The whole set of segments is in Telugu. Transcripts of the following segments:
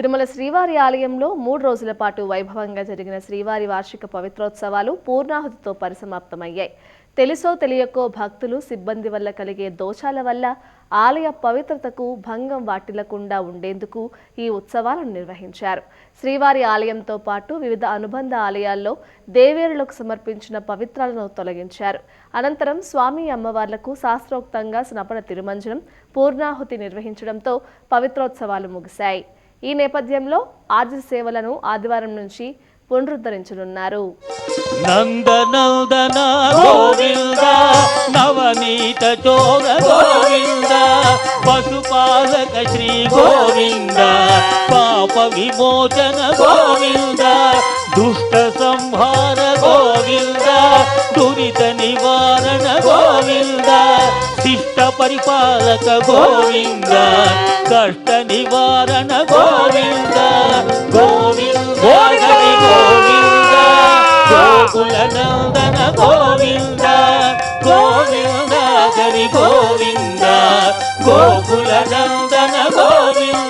తిరుమల శ్రీవారి ఆలయంలో మూడు రోజుల పాటు వైభవంగా జరిగిన శ్రీవారి వార్షిక పవిత్రోత్సవాలు పూర్ణాహుతితో పరిసమాప్తమయ్యాయి. తెలుసో తెలియకో భక్తులు సిబ్బంది వల్ల కలిగే దోషాల వల్ల ఆలయ పవిత్రతకు భంగం వాటిల్లకుండా ఉండేందుకు ఈ ఉత్సవాలను నిర్వహించారు. శ్రీవారి ఆలయంతో పాటు వివిధ అనుబంధ ఆలయాల్లో దేవేరులకు సమర్పించిన పవిత్రాలను తొలగించారు. అనంతరం స్వామి అమ్మవార్లకు శాస్త్రోక్తంగా స్నపన తిరుమంజనం పూర్ణాహుతి నిర్వహించడంతో పవిత్రోత్సవాలు ముగిశాయి. ఈ నేపథ్యంలో ఆర్జ సేవలను ఆదివారం నుంచి పునరుద్ధరించనున్నారు. నందనందన గోవింద నవనీత చోర గోవింద పశుపాలక శ్రీ గోవింద పాప విమోచన గోవింద దుష్ట సంహార గోవింద దురిత నివారణ గోవింద శిష్ట పరిపాలక గోవింద కష్ట నివారణ గోవింద గోవింద గోవింద గోకుల నందన గోవింద గోవింద హరి గోవింద గోకుల నందన గోవింద.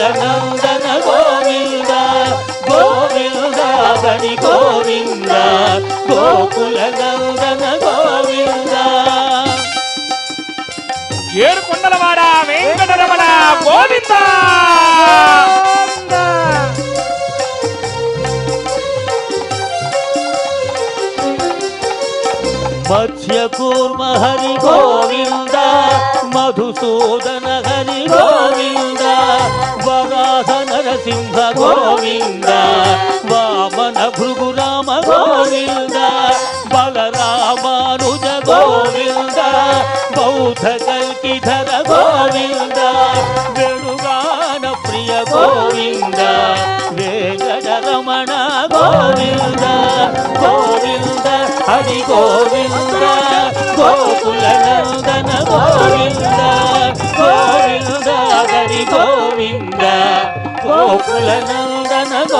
గోకుల నందన గోవింద గోవింద హరి గోవింద గోకుల నందన గోవింద. ఏడు కొండలవాడ వెంకటరమణ గోవింద. మత్స్య కూర్మ హరి గోవింద మధుసూదన హరి గోవింద నరసింహ గోవింద వామన భృగురామ గోవింద బలరామానుజ గోవింద బౌద్ధ కల్కిధర గోవింద వేణుగాన ప్రియ గోవింద వేంకట రమణ గోవింద గోవింద హరి గోవింద గోకుల నందన గోవింద గోవింద హరి గో గోకుల నందన గోవింద